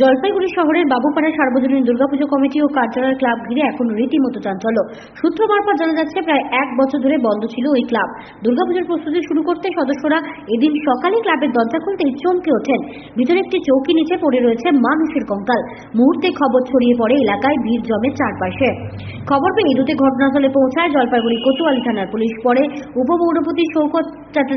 জলপাইগুড়ি শহরের বাবুপাড়া সার্বজনীন দুর্গাপুজো কমিটি ও কার্যালয় ক্লাব ঘিরে এখন রীতিমতো চাঞ্চল্য। সূত্র মারফত জানা যাচ্ছে, প্রায় এক বছর ধরে বন্ধ ছিল ওই ক্লাব। দুর্গাপুজোর প্রস্তুতি শুরু করতে সদস্যরা এদিন সকালে ক্লাবের দরজা খুলতেই চমকে ওঠেন। ভিতরে একটি চৌকি নিচে পড়ে রয়েছে মানুষের কঙ্কাল। মুহূর্তে খবর ছড়িয়ে পড়ে এলাকায় ভিড় জমে চারপাশে। খবর পেয়ে দ্রুত ঘটনাস্থলে পৌঁছায় জলপাইগুড়ি কোতোয়ালি থানার পুলিশ। পরে উপপৌরপতি সৈকত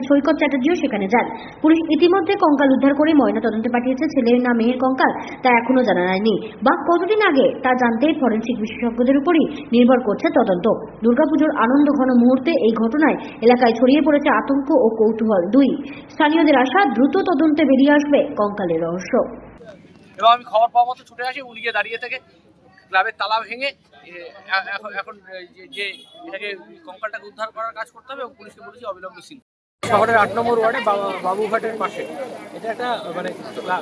সৈকত চ্যাটার্জিও সেখানে যান। পুলিশ ইতিমধ্যে কঙ্কাল উদ্ধার করে ময়না তদন্তে পাঠিয়েছে। ছেলের না মেয়ের কঙ্কাল। তা এখনও জানা যায়নি। বা কতদিন আগে তা জানতে ফরেন্সিক বিশেষজ্ঞদের উপরই নির্ভর করছে তদন্ত। দুর্গাপুজোর আনন্দ ঘন মুহূর্তে এই ঘটনায় এলাকায় ছড়িয়ে পড়েছে আতঙ্ক ও কৌতূহল। দুই, স্থানীয়দের আশা দ্রুত তদন্তে বেরিয়ে আসবে কঙ্কালের রহস্য। এবং আমি খবর পাওয়া মতো ছুটে আসি, উনি গিয়ে দাঁড়িয়ে থেকে ক্লাবের তালা ভেঙে এখন এখন যে, এটাকে কঙ্কালটাকে উদ্ধার করার কাজ করতে হবে এবং পুলিশকে বলেছি অবিলম্বে সিল। শহরের আট নম্বর ওয়ার্ডে বাবা- বাবুঘাটের পাশে। এটা একটা মানে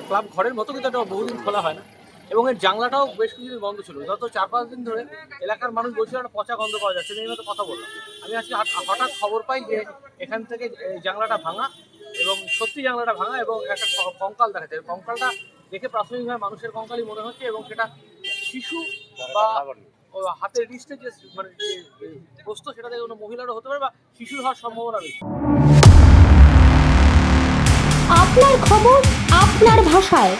ক্লাব ঘরের মতো, কিন্তু এটা বহুদিন খোলা হয় না। এবং এর জানলাটাও বেশ কিছুদিন বন্ধ ছিল। গত চার পাঁচ দিন ধরে এলাকার মানুষ বলছিল একটা পচা গন্ধ পাওয়া যাচ্ছে আমি মতো কথা বললাম। আমি আজকে হঠাৎ খবর পাই যে এখান থেকে জানলাটা ভাঙা এবং সত্যি জানলাটা ভাঙা এবং একটা কঙ্কাল দেখা যায়। কঙ্কালটা দেখে প্রাথমিকভাবে মানুষের কঙ্কালই মনে হচ্ছে এবং সেটা শিশু বা হাতের রিস্টে যে মানে যে যে সেটা থেকে কোনো মহিলারও হতে পারে বা শিশুর হওয়ার সম্ভাবনা বেশি। খবর আপনার ভাষায়।